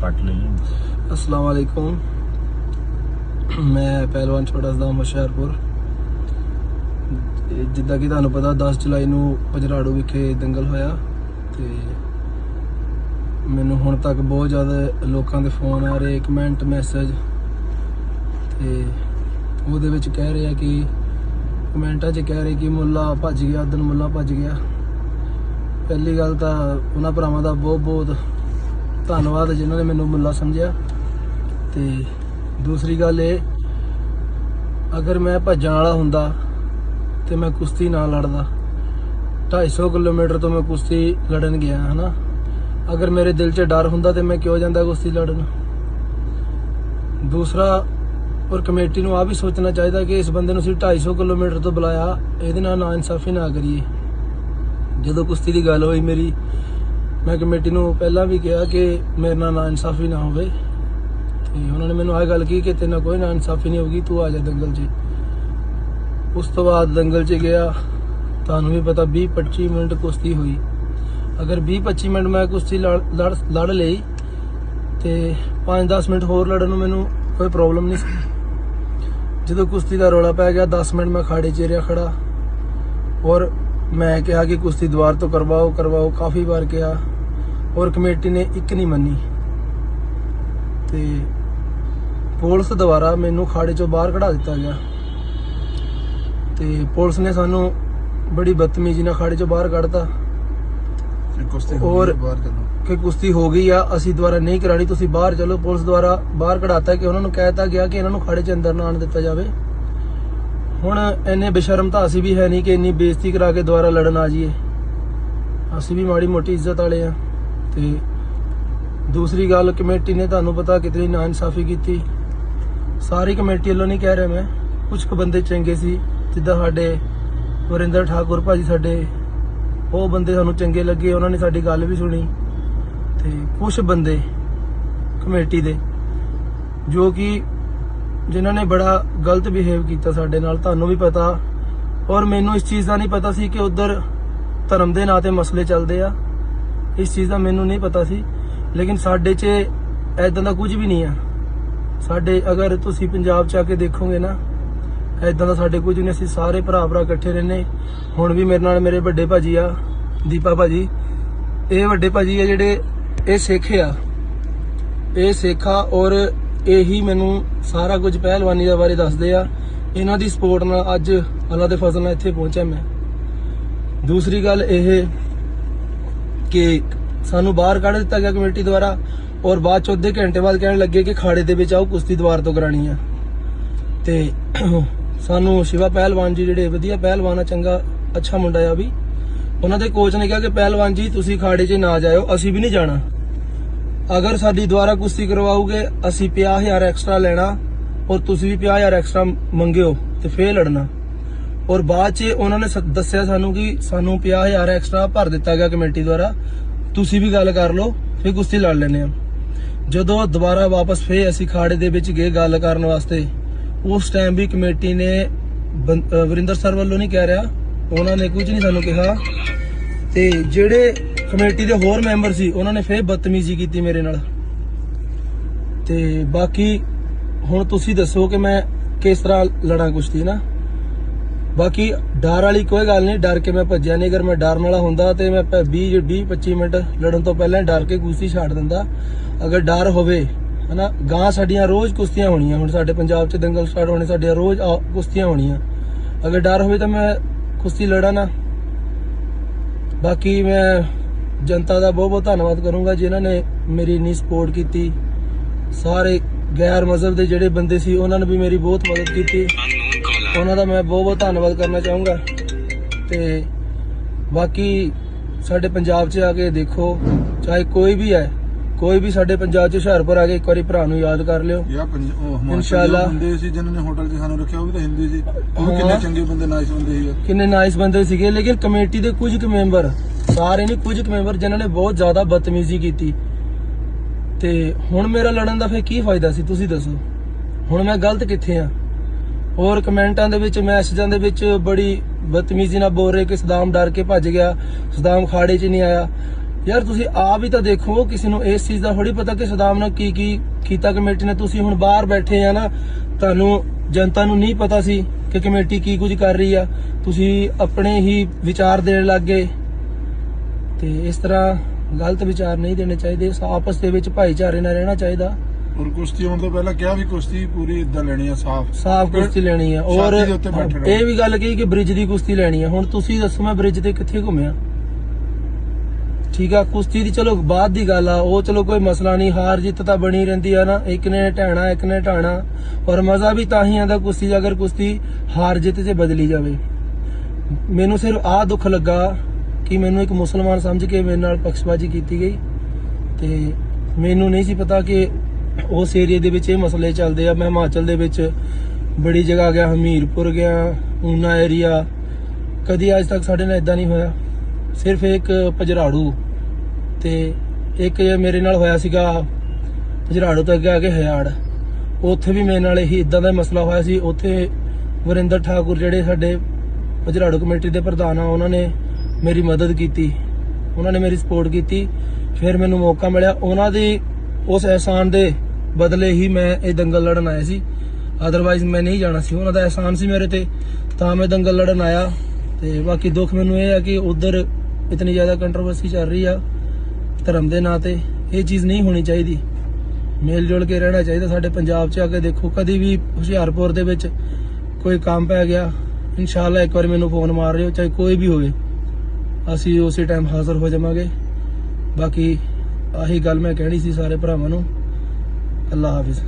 ਕੱਟ ਲਈ अस्सलाम वालेकुम ਮੈਂ ਪਹਿਲਵਾਨ ਛੋਟਾ ਸਦਾ ਹੁਸ਼ਿਆਰਪੁਰ ਤੇ ਜਿੱਦਾਂ ਕਿ ਤੁਹਾਨੂੰ ਪਤਾ 10 ਜੁਲਾਈ ਨੂੰ ਪਜਰਾੜੂ ਵਿਖੇ ਦੰਗਲ ਹੋਇਆ ਤੇ ਮੈਨੂੰ ਹੁਣ ਤੱਕ ਬਹੁਤ ਜ਼ਿਆਦਾ ਲੋਕਾਂ ਦੇ ਫੋਨ ਆ ਰਹੇ ਕਮੈਂਟ ਮੈਸੇਜ ਤੇ ਉਹਦੇ ਵਿੱਚ ਕਹਿ ਰਹੇ ਆ ਕਿ ਕਮੈਂਟਾਂ 'ਚ ਕਹਿ ਰਹੇ ਕਿ ਮੁੱਲਾ ਭੱਜ ਗਿਆ ਦਿਨ ਮੁੱਲਾ ਭੱਜ ਗਿਆ ਪਹਿਲੀ ਗੱਲ ਤਾਂ ਉਹਨਾਂ ਭਰਾਵਾਂ ਦਾ ਬਹੁਤ ਬਹੁਤ ਧੰਨਵਾਦ ਜਿਨ੍ਹਾਂ ਨੇ ਮੈਨੂੰ ਮੁੱਲਾ ਸਮਝਿਆ। ਤੇ ਦੂਸਰੀ ਗੱਲ ਇਹ, ਅਗਰ ਮੈਂ ਭੱਜਣ ਵਾਲਾ ਹੁੰਦਾ ਤੇ ਮੈਂ ਕੁਸ਼ਤੀ ਨਾ ਲੜਦਾ 250 ਕਿਲੋਮੀਟਰ ਤੋਂ ਮੈਂ ਕੁਸ਼ਤੀ ਲੜਨ ਗਿਆ, ਹਨਾ? ਅਗਰ ਮੇਰੇ ਦਿਲ 'ਚ ਡਰ ਹੁੰਦਾ ਤੇ ਮੈਂ ਕਿਉਂ ਜਾਂਦਾ ਕੁਸ਼ਤੀ ਲੜਨ? ਦੂਸਰਾ, ਔਰ ਕਮੇਟੀ ਨੂੰ ਆ ਵੀ ਸੋਚਣਾ ਚਾਹੀਦਾ ਕਿ ਇਸ ਬੰਦੇ ਨੂੰ ਅਸੀਂ 250 ਕਿਲੋਮੀਟਰ ਤੋਂ ਬੁਲਾਇਆ, ਇਹਦੇ ਨਾਲ ਨਾ ਇਨਸਾਫੀ ਨਾ ਕਰੀਏ। ਜਦੋਂ ਕੁਸ਼ਤੀ ਦੀ ਗੱਲ ਹੋਈ ਮੇਰੀ ਮੈਂ ਕਮੇਟੀ ਨੂੰ ਪਹਿਲਾਂ ਵੀ ਕਿਹਾ ਕਿ ਮੇਰੇ ਨਾਲ ਨਾ ਇਨਸਾਫੀ ਨਾ ਹੋਵੇ। ਤੇ ਉਹਨਾਂ ਨੇ ਮੈਨੂੰ ਆਹ ਗੱਲ ਕਹੀ ਕਿ ਤੇਰੇ ਨਾਲ ਕੋਈ ਨਾ ਇਨਸਾਫੀ ਨਹੀਂ ਹੋਗੀ ਤੂੰ ਆ ਜਾ ਦੰਗਲ 'ਚ। ਉਸ ਤੋਂ ਬਾਅਦ ਦੰਗਲ 'ਚ ਗਿਆ। ਤੁਹਾਨੂੰ ਵੀ ਪਤਾ 20 25 ਮਿੰਟ ਕੁਸ਼ਤੀ ਹੋਈ। ਅਗਰ 20 25 ਮਿੰਟ ਮੈਂ ਕੁਸ਼ਤੀ ਲੜ ਲੜ ਲੜ ਲਈ ਤੇ 5-10 ਮਿੰਟ ਹੋਰ ਲੜਨ ਨੂੰ ਮੈਨੂੰ ਕੋਈ ਪ੍ਰੋਬਲਮ ਨਹੀਂ ਸੀ। ਜਦੋਂ ਕੁਸ਼ਤੀ ਦਾ ਰੌਲਾ ਪੈ ਗਿਆ 10 ਮਿੰਟ ਮੈਂ ਖਾੜੇ 'ਚ ਰਿਹਾ ਖੜਾ ਔਰ ਮੈਂ ਕਿਹਾ ਕਿ ਕੁਸ਼ਤੀ ਦੁਆਰ ਤੋਂ ਕਰਵਾਓ ਕਰਵਾਓ। ਕਾਫੀ ਵਾਰ ਕਿਹਾ। ਔਰ ਕਮੇਟੀ ਨੇ ਇੱਕ ਨਹੀਂ ਮੰਨੀ। ਤੇ ਪੁਲਿਸ ਦੁਆਰਾ ਮੈਨੂੰ ਖਾੜੇ ਚੋਂ ਬਾਹਰ ਕਢਾ ਦਿੱਤਾ ਗਿਆ। ਤੇ ਪੁਲਿਸ ਨੇ ਸਾਨੂੰ ਬੜੀ ਬਦਤਮੀਜ਼ੀ ਨਾਲ ਖਾੜੇ ਚੋਂ ਬਾਹਰ ਕੱਢਤਾ। ਕੁਸ਼ਤੀ ਔਰ- ਬਾਹਰ ਚੱਲੋ ਕਿ ਕੁਸ਼ਤੀ ਹੋ ਗਈ ਆ ਅਸੀਂ ਦੁਆਰਾ ਨਹੀਂ ਕਰਾਣੀ ਤੁਸੀਂ ਬਾਹਰ ਚਲੋ। ਪੁਲਿਸ ਦੁਆਰਾ ਬਾਹਰ ਕਢਾਤਾ ਕਿ ਉਹਨਾਂ ਨੂੰ ਕਹਿਤਾ ਗਿਆ ਕਿ ਇਹਨਾਂ ਨੂੰ ਖਾੜੇ 'ਚ ਅੰਦਰ ਨਾ ਆਣ ਦਿੱਤਾ ਜਾਵੇ। ਹੁਣ ਇੰਨੇ ਬੇਸ਼ਰਮ ਤਾਂ ਅਸੀਂ ਵੀ ਹੈ ਨਹੀਂ ਕਿ ਇੰਨੀ ਬੇਇੱਜ਼ਤੀ ਕਰਾ ਕੇ ਦੁਆਰਾ ਲੜਨ ਆ ਜਾਈਏ। ਅਸੀਂ ਵੀ ਮਾੜੀ ਮੋਟੀ ਇੱਜ਼ਤ ਵਾਲੇ ਆ। ਤੇ ਦੂਸਰੀ ਗੱਲ, ਕਮੇਟੀ ਨੇ ਤੁਹਾਨੂੰ ਪਤਾ ਕਿਤਨੀ ਨਾਇਨਸਾਫੀ ਕੀਤੀ। ਸਾਰੀ ਕਮੇਟੀ ਵੱਲੋਂ ਨਹੀਂ ਕਹਿ ਰਿਹਾ ਮੈਂ। ਕੁਝ ਕੁ ਬੰਦੇ ਚੰਗੇ ਸੀ, ਜਿੱਦਾਂ ਸਾਡੇ ਵਰਿੰਦਰ ਠਾਕੁਰ ਭਾਜੀ ਸਾਡੇ, ਉਹ ਬੰਦੇ ਸਾਨੂੰ ਚੰਗੇ ਲੱਗੇ, ਉਹਨਾਂ ਨੇ ਸਾਡੀ ਗੱਲ ਵੀ ਸੁਣੀ। ਤੇ ਕੁਝ ਬੰਦੇ ਕਮੇਟੀ ਦੇ, ਜੋ ਕਿ ਜਿਨ੍ਹਾਂ ਨੇ ਬੜਾ ਗਲਤ ਬਿਹੇਵ ਕੀਤਾ ਸਾਡੇ ਨਾਲ, ਤੁਹਾਨੂੰ ਵੀ ਪਤਾ। ਔਰ ਮੈਨੂੰ ਇਸ ਚੀਜ਼ ਦਾ ਨਹੀਂ ਪਤਾ ਸੀ ਕਿ ਉਧਰ ਧਰਮ ਦੇ ਨਾਂ ਤੇ ਮਸਲੇ ਚੱਲਦੇ ਆ। ਇਸ ਚੀਜ਼ ਦਾ ਮੈਨੂੰ ਨਹੀਂ ਪਤਾ ਸੀ, ਲੇਕਿਨ ਸਾਡੇ 'ਚ ਐਦਾਂ ਦਾ ਕੁਝ ਵੀ ਨਹੀਂ ਆ। ਸਾਡੇ, ਅਗਰ ਤੁਸੀਂ ਪੰਜਾਬ 'ਚ ਆ ਕੇ ਦੇਖੋਗੇ ਨਾ ਐਦਾਂ ਦਾ ਸਾਡੇ ਕੁਝ ਨਹੀਂ, ਅਸੀਂ ਸਾਰੇ ਭਰਾ ਭਰਾ ਇਕੱਠੇ ਰਹਿੰਦੇ ਹੁਣ ਵੀ ਮੇਰੇ ਨਾਲ ਮੇਰੇ ਵੱਡੇ ਭਾਜੀ ਆ, ਦੀਪਾ ਭਾਜੀ। ਇਹ ਵੱਡੇ ਭਾਜੀ ਆ ਜਿਹੜੇ, ਇਹ ਸਿੱਖ ਆ। ਇਹ ਸਿੱਖਾ ਔਰ ਇਹੀ ਮੈਨੂੰ ਸਾਰਾ ਕੁਝ ਪਹਿਲਵਾਨੀ ਦੇ ਬਾਰੇ ਦੱਸਦੇ ਆ। ਇਹਨਾਂ ਦੀ ਸਪੋਰਟ ਨਾਲ ਅੱਜ ਅੱਲਾ ਦੇ ਫਜ਼ਲ ਨਾਲ ਇੱਥੇ ਪਹੁੰਚਿਆ ਮੈਂ। ਦੂਸਰੀ ਗੱਲ ਇਹ ਕਿ ਸਾਨੂੰ ਬਾਹਰ ਕੱਢ ਦਿੱਤਾ ਗਿਆ ਕਮੇਟੀ ਦੁਆਰਾ ਔਰ ਬਾਅਦ ਚ ਅੱਧੇ ਘੰਟੇ ਬਾਅਦ ਕਹਿਣ ਲੱਗੇ ਕਿ ਖਾੜੇ ਦੇ ਵਿੱਚ ਆਓ, ਕੁਸ਼ਤੀ ਦੁਆਰ ਤੋਂ ਕਰਾਣੀ ਆ। ਤੇ ਸਾਨੂੰ ਸ਼ਿਵਾ ਪਹਿਲਵਾਨ ਜੀ ਜਿਹੜੇ ਵਧੀਆ ਪਹਿਲਵਾਨ ਆ, ਚੰਗਾ, ਅੱਛਾ ਮੁੰਡਾ ਆ ਵੀ, ਉਹਨਾਂ ਦੇ ਕੋਚ ਨੇ ਕਿਹਾ ਕਿ ਪਹਿਲਵਾਨ ਜੀ, ਤੁਸੀਂ ਖਾੜੇ 'ਚ ਨਾ ਜਾਇਓ, ਅਸੀਂ ਵੀ ਨਹੀਂ ਜਾਣਾ। ਅਗਰ ਸਾਡੀ ਦੁਆਰਾ ਕੁਸ਼ਤੀ ਕਰਵਾਓਗੇ, ਅਸੀਂ 50000 ਐਕਸਟਰਾ ਲੈਣਾ ਔਰ ਤੁਸੀਂ ਵੀ 50000 ਐਕਸਟਰਾ ਮੰਗਿਓ ਤੇ ਫੇਰ ਲੜਨਾ। ਔਰ ਬਾਅਦ 'ਚ ਉਹਨਾਂ ਨੇ ਸ- ਦੱਸਿਆ ਸਾਨੂੰ ਕਿ ਸਾਨੂੰ 50000 ਐਕਸਟਰਾ ਭਰ ਦਿੱਤਾ ਗਿਆ ਕਮੇਟੀ ਦੁਆਰਾ। ਤੁਸੀਂ ਵੀ ਗੱਲ ਕਰ ਲਓ, ਫੇਰ ਕੁਸ਼ਤੀ ਲੜ ਲੈਣੇ ਆ ਜਦੋਂ ਦੁਬਾਰਾ ਵਾਪਸ ਫੇਰ ਅਸੀਂ ਖਾੜੇ ਦੇ ਵਿੱਚ ਗਏ ਗੱਲ ਕਰਨ ਵਾਸਤੇ, ਉਸ ਟਾਈਮ ਵੀ ਕਮੇਟੀ ਨੇ ਬੰ- ਵਰਿੰਦਰ ਸਰ ਵੱਲੋਂ ਨਹੀਂ ਕਹਿ ਰਿਹਾ, ਉਹਨਾਂ ਨੇ ਕੁਝ ਨਹੀਂ ਸਾਨੂੰ ਕਿਹਾ। ਤੇ ਜਿਹੜੇ ਕਮੇਟੀ ਦੇ ਹੋਰ ਮੈਂਬਰ ਸੀ, ਉਹਨਾਂ ਨੇ ਫੇਰ ਬਦਤਮੀਜ਼ੀ ਕੀਤੀ ਮੇਰੇ ਨਾਲ। ਤੇ ਬਾਕੀ ਹੁਣ ਤੁਸੀਂ ਦੱਸੋ ਕਿ ਮੈਂ ਕਿਸ ਤਰ੍ਹਾਂ ਲੜਾਂ ਕੁਸ਼ਤੀ ਨਾ? ਬਾਕੀ ਡਰ ਵਾਲੀ ਕੋਈ ਗੱਲ ਨਹੀਂ, ਡਰ ਕੇ ਮੈਂ ਭੱਜਿਆ ਨਹੀਂ ਅਗਰ ਮੈਂ ਡਰਨ ਵਾਲਾ ਹੁੰਦਾ ਤੇ ਮੈਂ 20 20 25 ਮਿੰਟ ਲੜਨ ਤੋਂ ਪਹਿਲਾਂ ਡਰ ਕੇ ਕੁਸ਼ਤੀ ਛੱਡ ਦਿੰਦਾ। ਅਗਰ ਡਰ ਹੋਵੇ, ਹਨਾ ਗਾਂ ਸਾਡੀਆਂ ਰੋਜ਼ ਕੁਸ਼ਤੀਆਂ ਹੋਣੀਆਂ। ਹੁਣ ਸਾਡੇ ਪੰਜਾਬ 'ਚ ਦੰਗਲ ਸਟਾਰਟ ਹੋਣੇ, ਸਾਡੀਆਂ ਰੋਜ਼ ਆ- ਕੁਸ਼ਤੀਆਂ ਹੋਣੀਆਂ। ਅਗਰ ਡਰ ਹੋਵੇ ਤਾਂ ਮੈਂ ਕੁਸ਼ਤੀ ਲੜਾ ਨਾ। ਬਾਕੀ ਮੈਂ ਜਨਤਾ ਦਾ ਬਹੁਤ ਬਹੁਤ ਧੰਨਵਾਦ ਕਰੂੰਗਾ ਜਿਨ੍ਹਾਂ ਨੇ ਮੇਰੀ ਇੰਨੀ ਸਪੋਰਟ ਕੀਤੀ। ਸਾਰੇ ਗੈਰ ਮਜ਼ਹਬ ਦੇ ਜਿਹੜੇ ਬੰਦੇ ਸੀ, ਉਹਨਾਂ ਨੇ ਵੀ ਮੇਰੀ ਬਹੁਤ ਮਦਦ ਕੀਤੀ। ਉਹਨਾਂ ਦਾ ਮੈਂ ਬਹੁਤ ਬਹੁਤ ਧੰਨਵਾਦ ਕਰਨਾ ਚਾਹੂੰਗਾ। ਤੇ ਬਾਕੀ ਸਾਡੇ ਪੰਜਾਬ 'ਚ ਆ ਕੇ ਦੇਖੋ ਚਾਹੇ ਕੋਈ ਵੀ ਹੈ ਕੋਈ ਵੀ ਸਾਡੇ ਪੰਜਾਬ 'ਚ ਹੁਸ਼ਿਆਰਪੁਰ ਆ ਕੇ ਇੱਕ ਵਾਰੀ ਭਰਾ ਨੂੰ ਯਾਦ ਕਰ ਲਿਓ। ਯਾ ਇਨਸ਼ਾਅੱਲਾ। ਬੰਦੇ ਸੀ ਜਿਨ੍ਹਾਂ ਨੇ ਹੋਟਲ 'ਚ ਸਾਨੂੰ ਰੱਖਿਆ ਉਹ ਵੀ ਤਾਂ ਹਿੰਦੂ ਸੀ। ਉਹ ਵੀ। ਕਿੰਨੇ ਚੰਗੇ ਬੰਦੇ ਨਾਈਸ ਬੰਦੇ ਸੀ। ਕਿੰਨੇ ਨਾਈਸ ਬੰਦੇ ਸੀਗੇ ਲੇਕਿਨ ਕਮੇਟੀ ਦੇ ਕੁਝ ਕੁ ਮੈਂਬਰ ਸਾਰੇ ਨਹੀਂ ਕੁਝ ਕੁ ਮੈਂਬਰ ਜਿਨ੍ਹਾਂ ਨੇ ਬਹੁਤ ਜ਼ਿਆਦਾ ਬਦਤਮੀਜ਼ੀ ਕੀਤੀ। ਤੇ ਹੁਣ ਮੇਰਾ ਲੜਨ ਦਾ ਫੇਰ ਕੀ ਫਾਇਦਾ ਸੀ ਤੁਸੀਂ ਦੱਸੋ। ਹੁਣ ਮੈਂ ਗਲਤ ਕਿੱਥੇ ਆ? ਹੋਰ ਕਮੈਂਟਾਂ ਦੇ ਵਿੱਚ, ਮੈਸੇਜਾਂ ਦੇ ਵਿੱਚ ਬੜੀ ਬਦਤਮੀਜ਼ੀ ਨਾਲ ਬੋਲ ਰਹੇ ਕਿ ਸਦਾਮ ਡਰ ਕੇ ਭੱਜ ਗਿਆ, ਸਦਾਮ ਖਾੜੇ 'ਚ ਨਹੀਂ ਆਇਆ। ਯਾਰ ਤੁਸੀਂ ਆਪ ਹੀ ਤਾਂ ਦੇਖੋ, ਕਿਸੇ ਨੂੰ ਇਸ ਚੀਜ਼ ਦਾ ਥੋੜੀ ਪਤਾ ਕਿ ਸਦਾਮ ਨਾਲ ਕੀ ਕੀ ਕੀਤਾ ਕਮੇਟੀ ਨੇ। ਤੁਸੀਂ ਹੁਣ ਬਾਹਰ ਬੈਠੇ ਆ ਨਾ, ਤੁਹਾਨੂੰ ਜਨਤਾ ਨੂੰ ਨਹੀਂ ਪਤਾ ਸੀ ਕਿ ਕਮੇਟੀ ਕੀ ਕੁਝ ਕਰ ਰਹੀ ਆ। ਤੁਸੀਂ ਆਪਣੇ ਹੀ ਵਿਚਾਰ ਦੇਣ ਲੱਗ ਗਏ। ਤੇ ਇਸ ਤਰ੍ਹਾਂ ਗਲਤ ਵਿਚਾਰ ਨਹੀਂ ਦੇਣੇ ਚਾਹੀਦੇ। ਆਪਸ ਦੇ ਵਿੱਚ ਭਾਈਚਾਰੇ ਨਾਲ ਰਹਿਣਾ ਚਾਹੀਦਾ। ਔਰ ਕੁਸ਼ਤੀ ਹੋਣ ਤੋਂ ਪਹਿਲਾਂ ਕਿਹਾ ਵੀ ਕੁਸ਼ਤੀ ਪੂਰੀ ਇਦਾਂ ਲੈਣੀ ਆ ਸਾਫ਼। ਸਾਫ਼ ਕੁਸ਼ਤੀ ਲੈਣੀ ਆ। ਔਰ ਛਾਤੀ ਦੇ ਉੱਤੇ ਬੈਠਣਾ। ਇਹ ਵੀ ਗੱਲ ਕਹੀ ਕਿ ਬ੍ਰਿਜ ਦੀ ਕੁਸ਼ਤੀ ਲੈਣੀ ਆ। ਹੁਣ ਤੁਸੀਂ ਦੱਸੋ ਮੈਂ ਬ੍ਰਿਜ ਤੇ ਕਿੱਥੇ ਘੁੰਮਿਆ? ਠੀਕ ਆ ਕੁਸ਼ਤੀ ਦੀ ਚਲੋ ਬਾਅਦ ਦੀ ਗੱਲ ਆ। ਉਹ ਚਲੋ ਕੋਈ ਮਸਲਾ ਨਹੀਂ ਹਾਰ ਜਿੱਤ ਤਾਂ ਬਣੀ ਰਹਿੰਦੀ ਆ ਨਾ। ਇੱਕ ਨੇ ਢਾਣਾ ਇੱਕ ਨੇ ਢਾਣਾ। ਔਰ ਮਜ਼ਾ ਵੀ ਤਾਂ ਹੀ ਆਂਦਾ ਕੁਸ਼ਤੀ 'ਚ ਅਗਰ ਕੁਸ਼ਤੀ ਹਾਰ ਜਿੱਤ 'ਚ ਬਦਲੀ ਜਾਵੇ। ਮੈਨੂੰ ਸਿਰਫ ਆਹ ਦੁੱਖ ਲੱਗਾ ਕਿ ਮੈਨੂੰ ਇੱਕ ਮੁਸਲਮਾਨ ਸਮਝ ਕੇ ਮੇਰੇ ਨਾਲ ਪਖਸ਼ਬਾਜ਼ੀ ਕੀਤੀ ਗਈ। ਤੇ ਮੈਨੂੰ ਨਹੀਂ ਸੀ ਪਤਾ ਕਿ ਉਸ ਏਰੀਆ ਦੇ ਵਿੱਚ ਇਹ ਮਸਲੇ ਚੱਲਦੇ ਆ। ਮੈਂ ਹਿਮਾਚਲ ਦੇ ਵਿੱਚ ਬੜੀ ਜਗ੍ਹਾ ਗਿਆ, ਹਮੀਰਪੁਰ ਗਿਆ, ਊਨਾ ਏਰੀਆ ਕਦੀ ਅੱਜ ਤੱਕ ਸਾਡੇ ਨਾਲ ਇਦਾਂ ਨਹੀਂ ਹੋਇਆ। ਸਿਰਫ ਇੱਕ ਪਜਰਾੜੂ ਤੇ ਇੱਕ ਇਹ ਮੇਰੇ ਨਾਲ ਹੋਇਆ ਸੀਗਾ ਪਜਰਾੜੂ ਤੋਂ ਅੱਗੇ ਆ ਕੇ ਹਿਆੜ ਉੱਥੇ ਵੀ ਮੇਰੇ ਨਾਲ ਇਹੀ ਇਦਾਂ ਦਾ ਮਸਲਾ ਹੋਇਆ ਸੀ। ਉੱਥੇ ਵਰਿੰਦਰ ਠਾਕੁਰ ਜਿਹੜੇ ਸਾਡੇ ਪਜਰਾੜੂ ਕਮੇਟੀ ਦੇ ਪ੍ਰਧਾਨ ਆ, ਉਹਨਾਂ ਨੇ ਮੇਰੀ ਮਦਦ ਕੀਤੀ। ਉਹਨਾਂ ਨੇ ਮੇਰੀ ਸਪੋਰਟ ਕੀਤੀ। ਫਿਰ ਮੈਨੂੰ ਮੌਕਾ ਮਿਲਿਆ। ਉਹਨਾਂ ਦੀ ਉਸ ਅਹਿਸਾਨ ਦੇ ਬਦਲੇ ਹੀ ਮੈਂ ਇਹ ਦੰਗਲ ਲੜਨ ਆਇਆ ਸੀ। ਅਦਰਵਾਈਜ਼ ਮੈਂ ਨਹੀਂ ਜਾਣਾ ਸੀ। ਉਹਨਾਂ ਦਾ ਅਹਿਸਾਨ ਸੀ ਮੇਰੇ ਤੇ, ਤਾਂ ਮੈਂ ਦੰਗਲ ਲੜਨ ਆਇਆ। ਤੇ ਬਾਕੀ ਦੁੱਖ ਮੈਨੂੰ ਇਹ ਆ ਕਿ ਉਧਰ ਇਤਨੀ ਜ਼ਿਆਦਾ ਕੰਟਰੋਵਰਸੀ ਚੱਲ ਰਹੀ ਆ ਧਰਮ ਦੇ ਨਾਂ ਤੇ। ਇਹ ਚੀਜ਼ ਨਹੀਂ ਹੋਣੀ ਚਾਹੀਦੀ। ਮੇਲ ਜੁਲ ਕੇ ਰਹਿਣਾ ਚਾਹੀਦਾ ਸਾਡੇ ਪੰਜਾਬ 'ਚ ਆ ਕੇ ਦੇਖੋ। ਕਦੀ ਵੀ ਹੁਸ਼ਿਆਰਪੁਰ ਦੇ ਵਿੱਚ ਕੋਈ ਕੰਮ ਪੈ ਗਿਆ, ਇਨਸ਼ਾਅੱਲਾ ਇੱਕ ਵਾਰੀ ਮੈਨੂੰ ਫੋਨ ਮਾਰ ਰਿਓ, ਚਾਹੇ ਕੋਈ ਵੀ ਹੋਵੇ। ਅਸੀਂ ਉਸੇ ਟਾਈਮ ਹਾਜ਼ਰ ਹੋ ਜਾਵਾਂਗੇ। ਬਾਕੀ ਆਹੀ ਗੱਲ ਮੈਂ ਕਹਿਣੀ ਸੀ ਸਾਰੇ ਭਰਾਵਾਂ ਨੂੰ। ਅੱਲਾ ਹਾਫਿਜ਼